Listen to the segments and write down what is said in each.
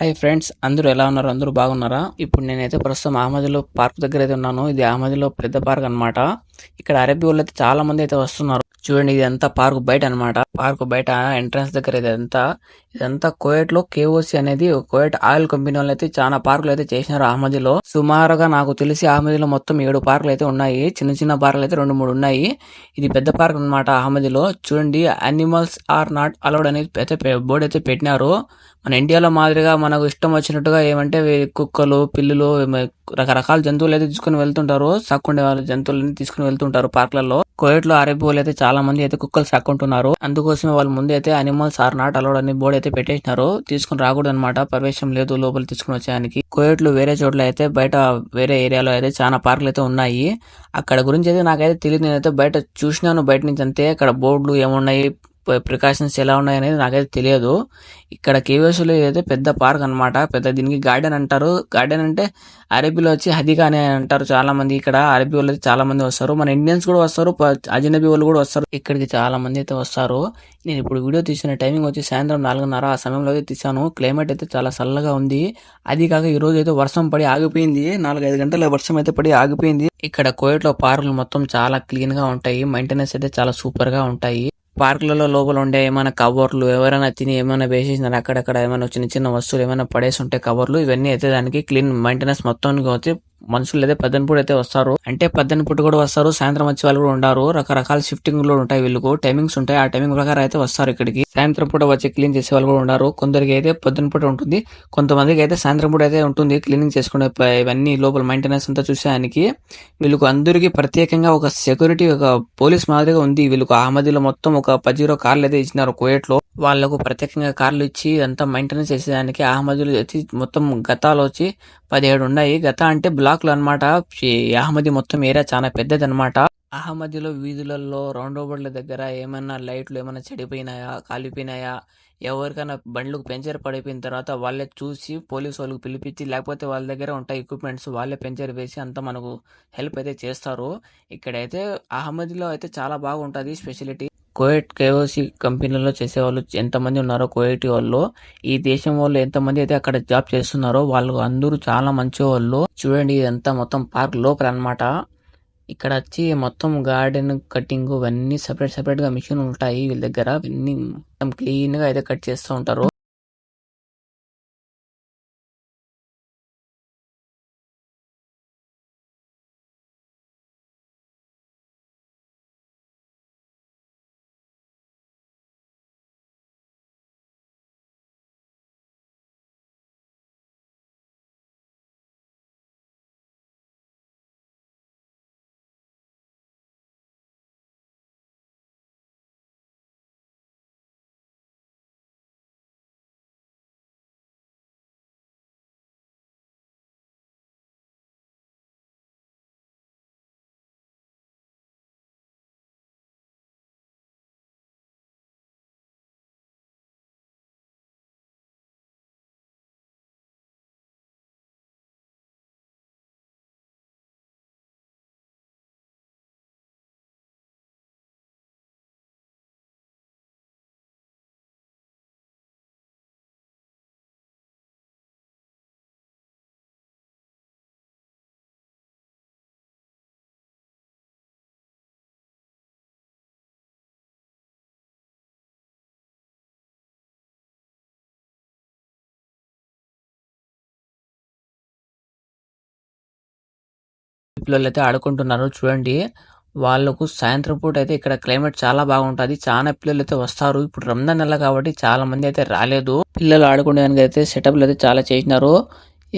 Hi friends అందరూ ఎలా ఉన్నారు? అందరూ బాగున్నారా? ఇప్పుడు నేనైతే ప్రస్తుతం అహ్మదిలో పార్క్ దగ్గర అయితే ఉన్నాను. ఇది అహ్మదిలో పెద్ద పార్క్ అన్నమాట. ఇక్కడ అరబీ వాళ్ళు అయితే చాలా మంది అయితే వస్తున్నారు. చూడండి ఇది అంతా పార్క్ బయట అన్నమాట. పార్క్ బయట ఎంట్రన్స్ దగ్గర ఇదంతా. ఇదంతా కోయట్లో కేఓసి అనేది కోయట్ ఆయిల్ కంపెనీ వాళ్ళు అయితే చాలా పార్కులు అయితే చేసినారు అహ్మదిలో సుమారుగా నాకు తెలిసి అహ్మదిలో మొత్తం ఏడు పార్కులు అయితే ఉన్నాయి. చిన్న చిన్న పార్కులు అయితే రెండు మూడు ఉన్నాయి. ఇది పెద్ద పార్క్ అన్నమాట అహ్మదిలో చూడండి అనిమల్స్ ఆర్ నాట్ అలౌడ్ అనేది అయితే బోర్డు అయితే పెట్టినారు. మన ఇండియాలో మాదిరిగా మనకు ఇష్టం వచ్చినట్టుగా ఏమంటే కుక్కలు పిల్లులు రకరకాల జంతువులు అయితే తీసుకుని వెళ్తుంటారు. సాక్కుండే వాళ్ళ జంతువులని తీసుకుని వెళ్తుంటారు పార్క్లలో. కోయట్లో అయితే చాలా మంది అయితే కుక్కలు సాక్కుంటున్నారు. అందుకోసమే వాళ్ళు ముందు అయితే అనిమల్స్ ఆర్ నాట్ అలౌడ్ అని బోర్డు అయితే పెట్టేసినారు. తీసుకుని రాకూడదు అనమాట ప్రవేశం లేదు లోపల తీసుకుని వచ్చేయడానికి కోయట్లు వేరే చోట్ల అయితే బయట వేరే ఏరియాలో అయితే చాలా పార్కులు అయితే ఉన్నాయి. అక్కడ గురించి అయితే నాకైతే తెలియదు నేనైతే బయట చూసినాను బయట నుంచి అంతే. అక్కడ బోర్డులు ఏమున్నాయి? ప్రికాషన్స్ ఎలా ఉన్నాయి అనేది నాకైతే తెలియదు. ఇక్కడ కేవీఎస్లో అయితే పెద్ద పార్క్ అన్నమాట పెద్ద దీనికి గార్డెన్ అంటారు. గార్డెన్ అంటే అరబీలో వచ్చి హదిగా అని అంటారు చాలా మంది ఇక్కడ. అరబీ వాళ్ళు అయితే చాలా మంది వస్తారు. మన ఇండియన్స్ కూడా వస్తారు. అజనబీ వాళ్ళు కూడా వస్తారు. ఇక్కడికి చాలా మంది అయితే వస్తారు. నేను ఇప్పుడు వీడియో తీసిన టైమింగ్ వచ్చి సాయంత్రం నాలుగున్నర ఆ సమయంలో అయితే తీసాను క్లైమేట్ అయితే చాలా చల్లగా ఉంది. అది కాక ఈ రోజు అయితే వర్షం పడి ఆగిపోయింది. నాలుగైదు గంటల వర్షం అయితే పడి ఆగిపోయింది. ఇక్కడ కోయట్లో పార్కులు మొత్తం చాలా క్లీన్గా ఉంటాయి. మెయింటెనెన్స్ అయితే చాలా సూపర్గా ఉంటాయి. పార్కులలో లోపల ఉండే ఏమైనా కవర్లు ఎవరైనా తిని ఏమైనా వేసేసినారు అక్కడక్కడ ఏమైనా చిన్న చిన్న వస్తువులు ఏమైనా పడేసి ఉంటే కవర్లు ఇవన్నీ అయితే దానికి క్లీన్ మెయింటెనెన్స్ మొత్తం అయితే మనుషులు అయితే పద్దెనిపూట అయితే వస్తారు. అంటే పద్దెనిపూట కూడా వస్తారు సాయంత్రం వచ్చే వాళ్ళు కూడా ఉండారు. రకరకాల షిఫ్టింగ్లో ఉంటాయి వీళ్ళకు. టైమింగ్స్ ఉంటాయి. ఆ టైమింగ్ ప్రకారం అయితే వస్తారు ఇక్కడికి. సాయంత్రం పూట వచ్చి క్లీన్ చేసే వాళ్ళు కూడా ఉన్నారు కొందరికి అయితే పొద్దున పూట ఉంటుంది. కొంతమందికి అయితే సాయంత్రం పూట అయితే ఉంటుంది క్లీనింగ్ చేసుకునే ఇవన్నీ లోపల మెయింటెనెన్స్ అంతా చూసేదానికి. వీళ్ళకు అందరికీ ప్రత్యేకంగా ఒక సెక్యూరిటీ ఒక పోలీస్ మాదిరిగా ఉంది. వీళ్ళకు అహ్మదీలో మొత్తం ఒక పజీరో కార్లు అయితే ఇచ్చినారు కువైట్ వాళ్ళకు వాళ్ళకు ప్రత్యేకంగా కార్లు ఇచ్చి అంతా మెయింటెనెన్స్ చేసేదానికి అహ్మదులు వచ్చి మొత్తం గతాలు వచ్చి పదిహేడు ఉన్నాయి. గత అంటే బ్లాక్లు అనమాట అహ్మదీ మొత్తం ఏరియా చాలా పెద్దది అనమాట అహ్మదీలో వీధులలో రౌండ్ ఓవర్ల దగ్గర ఏమైనా లైట్లు ఏమైనా చెడిపోయినాయా కాలిపోయినాయా ఎవరికైనా బండ్లకు పెంచర్ పడిపోయిన తర్వాత వాళ్ళే చూసి పోలీస్ వాళ్ళకి పిలిపించి లేకపోతే వాళ్ళ దగ్గర ఉంటాయి ఎక్విప్మెంట్స్ వాళ్ళే పెంచర్ వేసి అంతా మనకు హెల్ప్ అయితే చేస్తారు. ఇక్కడైతే అహ్మదిలో అయితే చాలా బాగుంటుంది స్పెషాలిటీ కోయట్ కేఓసి కంపెనీలో చేసేవాళ్ళు ఎంతమంది ఉన్నారో కోయట్ వాళ్ళు ఈ దేశం వాళ్ళు ఎంతమంది అయితే అక్కడ జాబ్ చేస్తున్నారో వాళ్ళు అందరూ చాలా మంచి వాళ్ళు చూడండి ఇదంతా మొత్తం పార్క్ లోపల అన్నమాట. ఇక్కడ వచ్చి మొత్తం గార్డెన్ కటింగ్ ఇవన్నీ సెపరేట్ సెపరేట్గా మిషన్ ఉంటాయి వీళ్ళ దగ్గర. ఇవన్నీ మొత్తం క్లీన్గా అయితే కట్ చేస్తూ ఉంటారు. పిల్లలు అయితే ఆడుకుంటున్నారు చూడండి. వాళ్ళకు సాయంత్రం పూట అయితే ఇక్కడ క్లైమేట్ చాలా బాగుంటది. చాలా పిల్లలు అయితే వస్తారు. ఇప్పుడు రంజాన్ నెల కాబట్టి చాలా మంది అయితే రాలేదు. పిల్లలు ఆడుకోవడానికి అయితే సెటప్లు అయితే చాలా చేసినారు.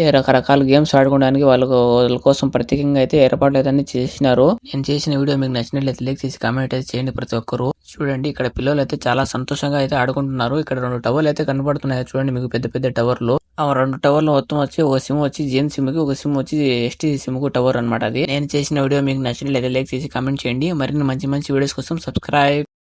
ఏ రకరకాల గేమ్స్ ఆడుకోవడానికి వాళ్ళకు వాళ్ళ కోసం ప్రత్యేకంగా అయితే ఏర్పాట్లు అయితే అన్ని చేసినారు. నేను చేసిన వీడియో మీకు నచ్చినట్లయితే లైక్ చేసి కామెంట్ అయితే చేయండి ప్రతి ఒక్కరు. చూడండి ఇక్కడ పిల్లలు అయితే చాలా సంతోషంగా అయితే ఆడుకుంటున్నారు. ఇక్కడ రెండు టవర్లు అయితే కనబడుతున్నాయి చూడండి మీకు పెద్ద పెద్ద టవర్లు. రెండు టవర్లు మొత్తం వచ్చి ఒక సిమ్ వచ్చి జిఎన్ సిమ్కి ఒక సిమ్ వచ్చి ఎస్టీ సిమ్కు టవర్ అనమాట అది. నేను చేసిన వీడియో మీకు నచ్చినట్లయితే లైక్ చేసి కామెంట్ చేయండి. మరిన్ని మంచి మంచి వీడియోస్ కోసం సబ్స్క్రైబ్